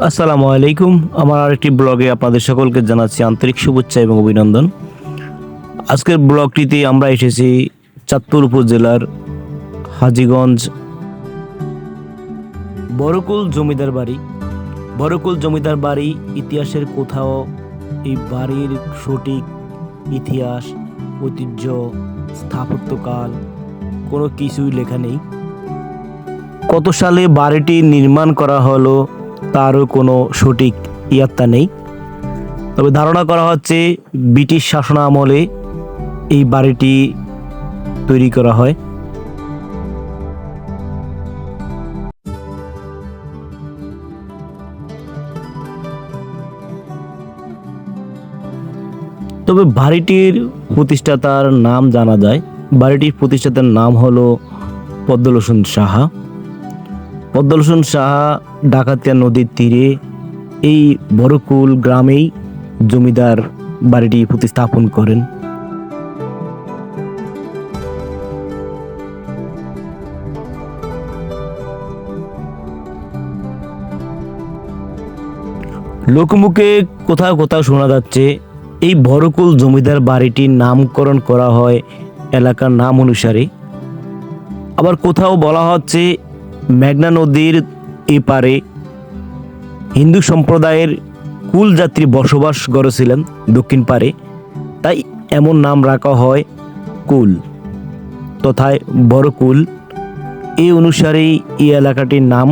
আসসালামু আলাইকুম। আমার আরেকটি ব্লগে আপনাদের সকলকে জানাচ্ছি আন্তরিক শুভেচ্ছা এবং অভিনন্দন। আজকের ব্লগটিতে আমরা এসেছি চাঁদপুর উপজেলার হাজিগঞ্জ বড়কুল জমিদার বাড়ি। বড়কুল জমিদার বাড়ি ইতিহাসের কোথাও এই বাড়ির সঠিক ইতিহাস, ঐতিহ্য, স্থাপত্যকাল কোনো কিছুই লেখা নেই। কত সালে বাড়িটি নির্মাণ করা হলো তারও কোনো সঠিক ইয়াত্তা নেই। তবে ধারণা করা হচ্ছে ব্রিটিশ শাসন আমলে এই বাড়িটি তৈরি করা হয়। তবে বাড়িটির প্রতিষ্ঠাতার নাম জানা যায়। বাড়িটির প্রতিষ্ঠাতার নাম হলো পদ্মলোচন সাহা। পদ্মলোচন সাহা ডাকাতিয়া নদীর তীরে এই বড়কুল গ্রামেই জমিদার বাড়িটি প্রতিস্থাপন করেন। লোকমুখে কোথাও কোথাও শোনা যাচ্ছে, এই বড়কুল জমিদার বাড়িটির নামকরণ করা হয় এলাকার নাম অনুসারে। আবার কোথাও বলা হচ্ছে মেঘনা নদীর এপারে হিন্দু সম্প্রদায়ের কুল যাত্রী বসবাস করেছিলেন দক্ষিণ পারে। তাই এমন নাম রাখা হয় কুল তথায় বড়কুল এই অনুসারেই এই এলাকাটির নাম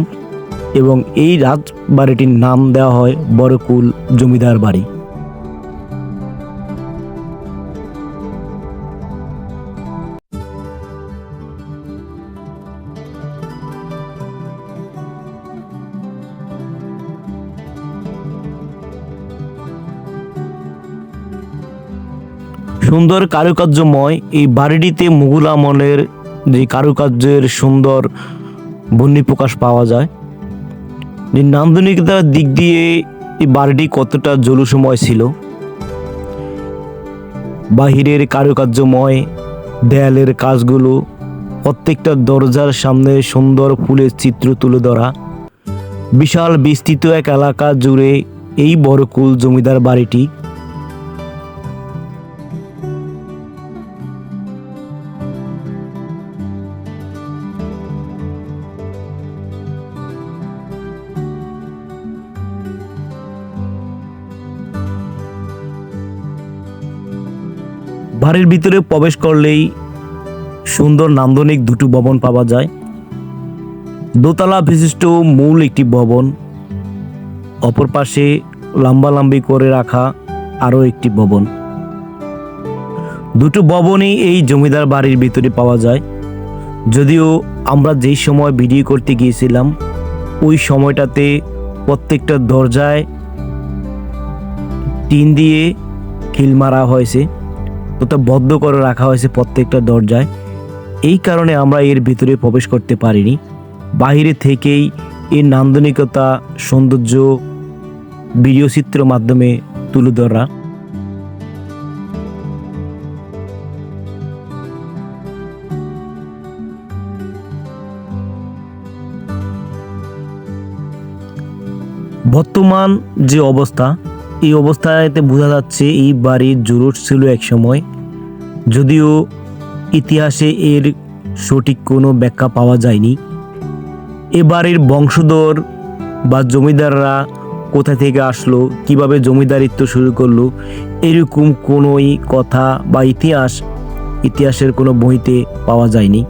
এবং এই রাজবাড়িটির নাম দেওয়া হয় বড়কুল জমিদার বাড়ি। সুন্দর কারুকার্যময় এই বাড়িটিতে মুঘল আমলের যে কারুকার্যের সুন্দর বন্যী প্রকাশ পাওয়া যায়। যে নান্দনিকতার দিক দিয়ে এই বাড়িটি কতটা জলুসময় ছিল। বাহিরের কারুকার্যময় দেয়ালের কাজগুলো, প্রত্যেকটা দরজার সামনে সুন্দর ফুলের চিত্র তুলে ধরা। বিশাল বিস্তৃত এক এলাকা জুড়ে এই বড়কুল জমিদার বাড়িটি। বাড়ির ভিতরে প্রবেশ করলেই সুন্দর নান্দনিক দুটো ভবন পাওয়া যায়। দোতলা বিশিষ্ট মূল একটি ভবন, অপর পাশে লম্বালম্বি করে রাখা আরও একটি ভবন। দুটো ভবনই এই জমিদার বাড়ির ভিতরে পাওয়া যায়। যদিও আমরা যেই সময় ভিডিও করতে গিয়েছিলাম, ওই সময়টাতে প্রত্যেকটা দরজায় টিন দিয়ে খিল মারা হয়েছে। বদ্ধ করে রাখা হয়েছে প্রত্যেকটা দরজায়। এই কারণে আমরা এর ভিতরে প্রবেশ করতে পারিনি। বাইরে থেকেই এর নান্দনিকতা, সৌন্দর্য, ভিডিও চিত্র মাধ্যমে তুলে ধরা। বর্তমান যে অবস্থা এই অবস্থাতে বোঝা যাচ্ছে এই বাড়ির জরুর ছিল এক সময়। যদিও ইতিহাসে এর সঠিক কোনো ব্যাখ্যা পাওয়া যায়নি। এ বাড়ির বংশধর বা জমিদাররা কোথা থেকে আসলো, কীভাবে জমিদারিত্ব শুরু করল, এরকম কোনোই কথা বা ইতিহাস, ইতিহাসের কোনো বইতে পাওয়া যায়নি।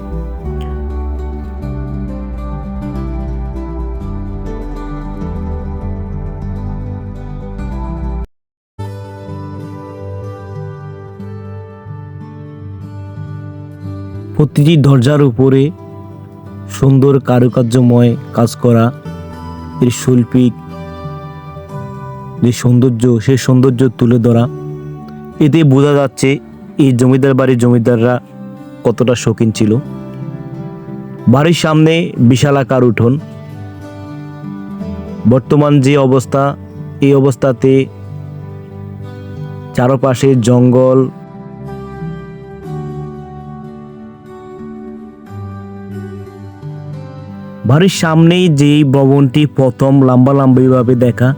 প্রতিটি দরজার উপরে সুন্দর কারুকার্যময় কাজ করা। এর শৈল্পিক যে সৌন্দর্য সেই সৌন্দর্য তুলে ধরা। এতে বোঝা যাচ্ছে এই জমিদার বাড়ির জমিদাররা কতটা শৌখিন ছিল। বাড়ির সামনে বিশালাকার উঠোন। বর্তমান যে অবস্থা, এই অবস্থাতে চারপাশে জঙ্গল বাড়ির সামনেই যেই ভবনটি প্রথম লম্বা লম্বিভাবে দেখা,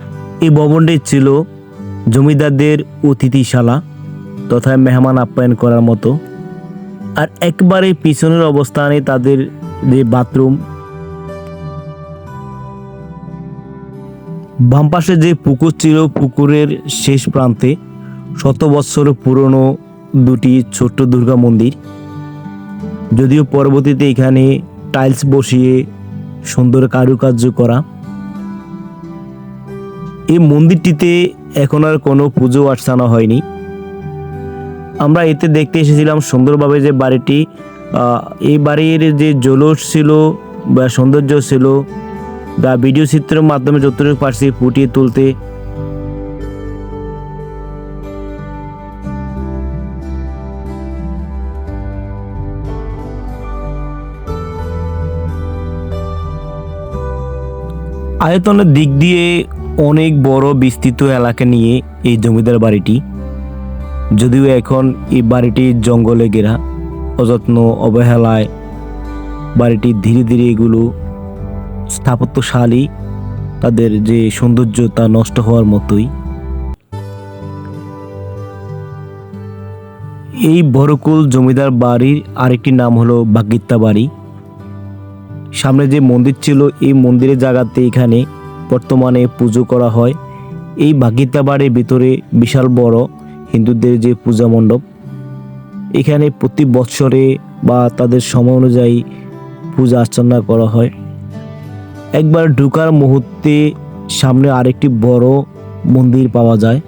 এই ভবনটি ছিল জমিদারদের অতিথিশালা তথা মেহমান আপ্যায়ন করার মতো। আর একবারে পিছনের অবস্থানে তাদের যে বাথরুম, বাম পাশে যে পুকুর ছিল, পুকুরের শেষ প্রান্তে শত বৎসর পুরনো দুটি ছোট্ট দুর্গা মন্দির। যদিও পরবর্তীতে এখানে টাইলস বসিয়ে সুন্দর কারুকার্য করা। এই মন্দিরটিতে এখন আর কোনো পুজো আর্চানো হয়নি। আমরা এতে দেখতে এসেছিলাম সুন্দরভাবে যে বাড়িটি এই বাড়ির যে জলস ছিল বা সৌন্দর্য ছিল, বা ভিডিও চিত্রের মাধ্যমে যতটুকু পারছি ফুটিয়ে তুলতে আয়তনের দিক দিয়ে অনেক বড় বিস্তৃত এলাকা নিয়ে এই জমিদার বাড়িটি। যদিও এখন এই বাড়িটি জঙ্গলে ঘেরা, অযত্ন, অবহেলায় বাড়িটি ধীরে ধীরে এগুলো স্থাপত্যশালী, তাদের যে সৌন্দর্য তা নষ্ট হওয়ার মতোই। এই বড়কুল জমিদার বাড়ির আরেকটি নাম হলো বাগিত্তা বাড়ি। সামনে যে মন্দির ছিল, এই মন্দিরের জায়গাতে এখানে বর্তমানে পুজো করা হয়। এই বাগিত্তা বাড়ির ভিতরে বিশাল বড় হিন্দুদের যে পূজা মণ্ডপ, এখানে প্রতি বৎসরে বা তাদের সময় অনুযায়ী পূজা অর্চনা করা হয়। একবার ঢুকার মুহূর্তে সামনে আরেকটি বড় মন্দির পাওয়া যায়।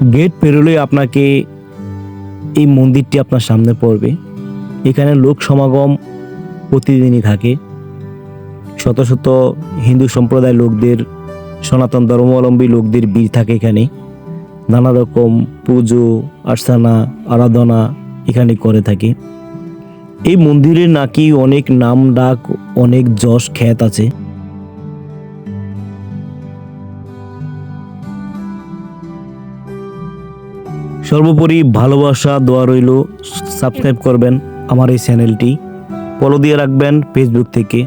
গেট পেরোলে আপনাকে এই মন্দিরটি আপনার সামনে পড়বে। এখানে লোক সমাগম প্রতিদিনই থাকে। শত শত হিন্দু সম্প্রদায় লোকদের, সনাতন ধর্মাবলম্বী লোকদের ভিড় থাকে এখানে। নানা রকম পুজো, আর্চনা, আরাধনা এখানে করে থাকে। এই মন্দিরে নাকি অনেক নাম ডাক, অনেক যশ খ্যাত আছে। সর্বোপরি ভালোবাসা দোয়া রইল। সাবস্ক্রাইব করবেন আমার এই চ্যানেলটি ফলো দিয়ে রাখবেন ফেসবুক থেকে।